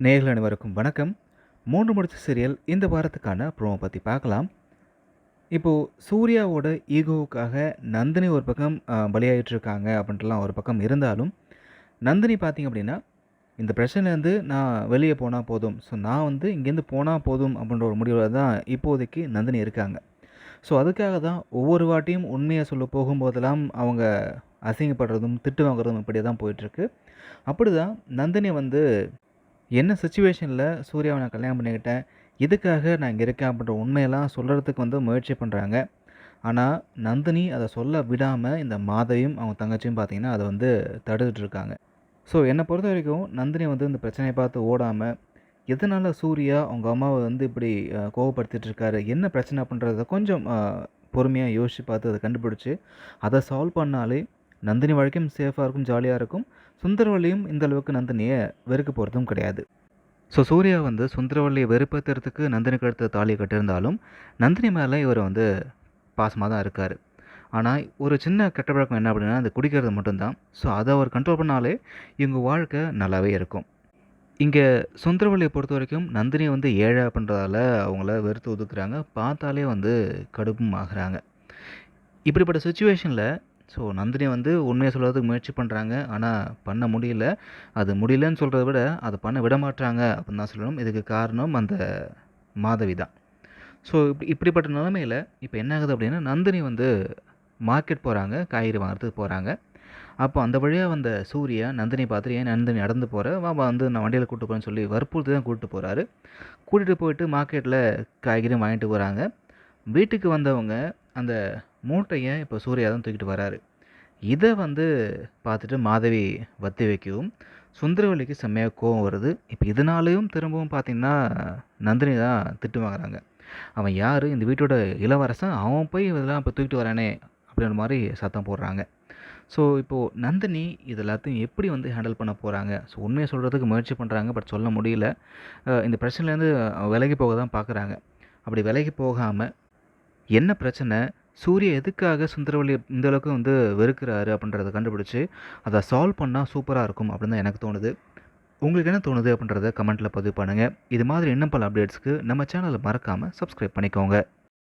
நேர்கள் அனைவருக்கும் வணக்கம். மூன்று முடிச்ச சீரியல் இந்த வாரத்துக்கான ப்ரோமோ பற்றி பார்க்கலாம். இப்போது சூர்யாவோட ஈகோவுக்காக நந்தினி ஒரு பக்கம் அஹ், பலியாயிட்டு இருக்காங்க அப்படின்ட்டுலாம் ஒரு பக்கம் இருந்தாலும் நந்தினி பார்த்தீங்க அப்படின்னா இந்த பிரச்சனைலேருந்து நான் வெளியே போனால் போதும். ஸோ நான் வந்து இங்கேருந்து போனால் போதும் அப்படின்ற ஒரு முடிவில் தான் இப்போதைக்கு நந்தினி இருக்காங்க. ஸோ அதுக்காக தான் ஒவ்வொரு வாட்டியும் உண்மையை சொல்ல போகும்போதெல்லாம் அவங்க அசிங்கப்படுறதும் திட்டு வாங்குறதும் இப்படி தான் போயிட்டுருக்கு. அப்படி தான் நந்தினி வந்து என்ன சுச்சுவேஷனில் சூர்யாவை நான் கல்யாணம் பண்ணிக்கிட்டேன்? எதுக்காக நான் இங்கே இருக்கேன் அப்படின்ற உண்மையெல்லாம் சொல்கிறதுக்கு வந்து முயற்சி பண்ணுறாங்க ஆனால் நந்தினி அதை சொல்ல விடாமல் இந்த மாதவியும் அவங்க தங்கச்சியும் பார்த்தீங்கன்னா அதை வந்து தடுத்துட்டு இருக்காங்க. ஸோ என்னை பொறுத்த வரைக்கும் நந்தினி வந்து இந்த பிரச்சனையை பார்த்து ஓடாமல் எதனால் சூர்யா அவங்க அம்மாவை வந்து இப்படி கோவப்படுத்திட்டு இருக்காரு? என்ன பிரச்சனை அப்படின்றத கொஞ்சம் பொறுமையாக யோசித்து பார்த்து அதை கண்டுபிடிச்சி அதை சால்வ் பண்ணாலே நந்தினி வாழ்க்கையும் சேஃபாக இருக்கும் ஜாலியாக இருக்கும். சுந்தரவள்ளியும் இந்த அளவுக்கு நந்தினியை வெறுக்க போகிறதும் கிடையாது. ஸோ சூர்யா வந்து சுந்தரவள்ளியை வெறுப்பத்துறதுக்கு நந்தினிக்கு அடுத்த தாலியை கட்டியிருந்தாலும் நந்தினி மேலே இவர் வந்து பாசமாக தான் இருக்கார். ஆனால் ஒரு சின்ன கெட்ட பழக்கம் என்ன அப்படின்னா அந்த குடிக்கிறது மட்டும்தான். ஸோ அதை அவர் கண்ட்ரோல் பண்ணாலே இவங்க வாழ்க்கை நல்லாவே இருக்கும். இங்கே சுந்தரவள்ளியை பொறுத்த வரைக்கும் நந்தினி வந்து ஏழை அப்படின்றதால அவங்கள வெறுத்து ஒதுக்குறாங்க. பார்த்தாலே வந்து கடுப்பும் ஆகுறாங்க இப்படிப்பட்ட சுச்சுவேஷனில் ஸோ நந்தினி வந்து உண்மையை சொல்கிறதுக்கு முயற்சி பண்ணுறாங்க ஆனால் பண்ண முடியல. அது முடியலன்னு சொல்கிறத விட அதை பண்ண விட மாட்டாங்க அப்படின்னு தான் சொல்லணும். இதுக்கு காரணம் அந்த மாதவி தான். ஸோ இப்படி இப்படிப்பட்ட நிலமையில் இப்போ என்ன ஆகுது அப்படின்னா நந்தினி வந்து மார்க்கெட் போகிறாங்க காய்கறி வாங்குறதுக்கு போகிறாங்க அப்போ அந்த வழியாக வந்த சூர்யா நந்தினி பார்த்துட்டு ஏன் நந்தினி நடந்து போகிற வா வந்து நான் வண்டியில் கூப்பிட்டு போகிறேன்னு சொல்லி வற்புறுத்தி தான் கூப்பிட்டு போகிறாரு கூட்டிகிட்டு போயிட்டு மார்க்கெட்டில் காய்கறி வாங்கிட்டு வராங்க. வீட்டுக்கு வந்தவங்க அந்த மூட்டையை இப்போ சூர்யா தான் தூக்கிட்டு வராரு. இதை வந்து பார்த்துட்டு மாதவி வத்தி வைக்கவும் சுந்தரவல்லிக்கு செம்மையாக கோவம் வருது. இப்போ இதனாலேயும் திரும்பவும் பார்த்தீங்கன்னா நந்தினி தான் திட்டு வாங்குறாங்க. அவன் யார்? இந்த வீட்டோட இளவரசன். அவன் போய் இதெல்லாம் இப்போ தூக்கிட்டு வரானே அப்படின்ற மாதிரி சத்தம் போடுறாங்க. ஸோ இப்போது நந்தினி இது எல்லாத்தையும் எப்படி வந்து ஹேண்டில் பண்ண போகிறாங்க ஸோ உண்மையை சொல்கிறதுக்கு முயற்சி பண்ணுறாங்க பட் சொல்ல முடியல. இந்த பிரச்சனைலேருந்து விலகி போக தான் பார்க்குறாங்க அப்படி விலகி போகாமல் என்ன பிரச்சனை? சூரிய எதுக்காக சுந்தரவல்லி இந்த அளவுக்கு வந்து வெறுக்கிறாரு அப்படின்றத கண்டுபிடிச்சி அதை சால்வ் பண்ணால் சூப்பராக இருக்கும் அப்படின்னு தான் எனக்கு தோணுது. உங்களுக்கு என்ன தோணுது அப்படின்றத கமெண்ட்டில் பதிவு பண்ணுங்கள் இது மாதிரி இன்னும் பல அப்டேட்ஸ்க்கு நம்ம சேனலை மறக்காமல் சப்ஸ்கிரைப் பண்ணிக்கோங்க.